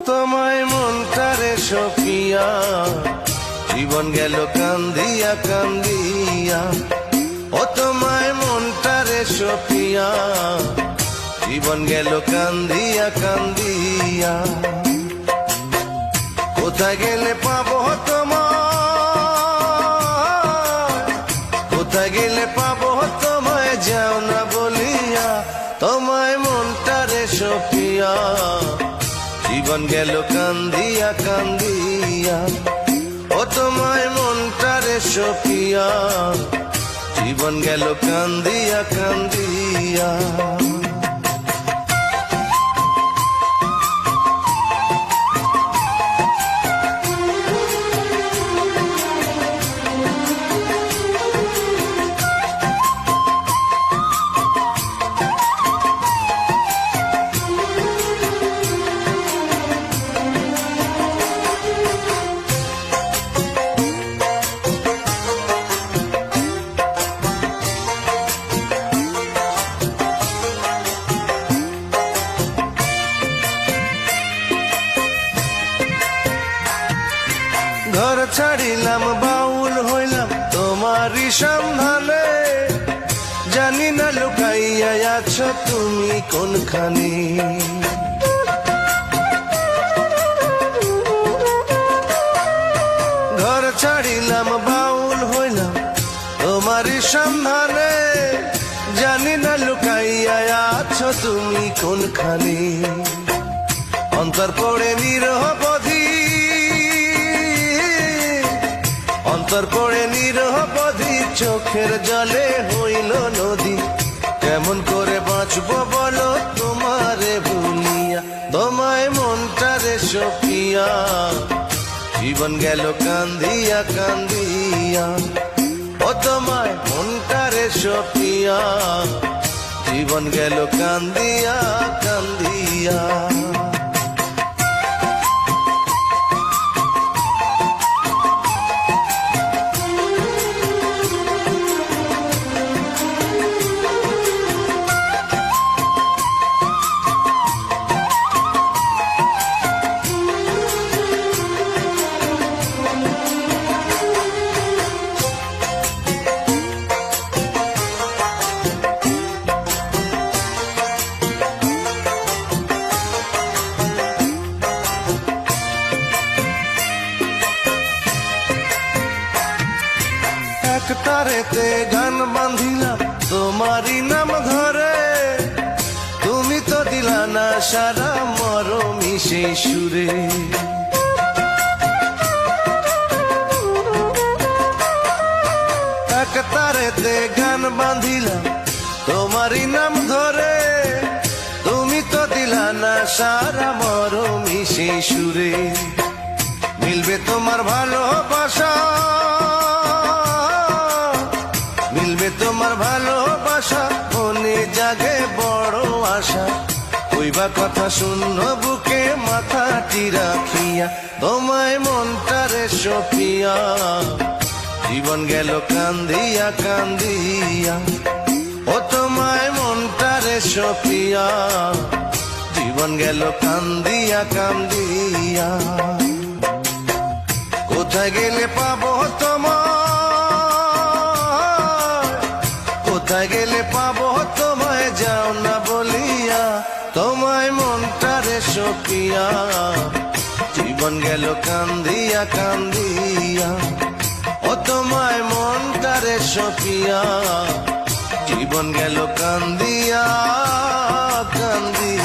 তোমায় মনটারে সপিয়া জীবন গেল কান্দিয়া কান্দিয়া। ও তোমায় মনটারে সপিয়া জীবন গেল কান্দিয়া কান্দিয়া। কোথায় গেলে পাবো তোমায় জীবন গেল কান্দিয়া কান্দিয়া। ও তোমায় মনটারে সপিয়া জীবন গেল কান্দিয়া কান্দিয়া। ঘর ছাড়িলাম, বাউল হইলাম তোমারই সন্ধানে জানি না লুকাইয়া আছো তুমি কোনখানে। ঘর ছাড়িলাম, বাউল হইলাম তোমারই সন্ধানে জানি না লুকাইয়া আছো তুমি কোনখানে। অন্তর পড়ে নিরহবধি অন্তর পড়ে নিরহবধি চোখের জলে হইল নদী। কেমন করে বাঁচবো বলো তোমারে ভুলিয়া তোমায় মনটারে সপিয়া জীবন গেল কান্দিয়া কান্দিয়া। ও তোমায় মনটারে সপিয়া জীবন গেল কান্দিয়া কান্দিয়া। তারেতে গান বাঁধিলাম তোমারই নাম ধরে তুমি তো দিলা না সারা মরমি সেই সুরে এক তারেতে গান বাঁধিলাম তোমারই নাম ধরে তুমি তো দিলা না সারা মরমি সেই সুরে মিলবে তোমার ভালোবাসা জাগে বড় আশা। কইবা কথা শূন্য বুকে মাথাটি রাখিয়া। তোমায় মনটারে সপিয়া। জীবন গেল কান্দিয়া কান্দিয়া। ও তোমায় মনটারে সপিয়া। জীবন গেল কান্দিয়া কান্দিয়া। কোথায় গেলে পাবো তোমায়? কোথায় গেলে পাবো কান্দিয়া জীবন গেল কান্দিয়া কান্দিয়া। ও তোমায় মন কারে সকিয়া জীবন গেল কান্দিয়া কান্দিয়া।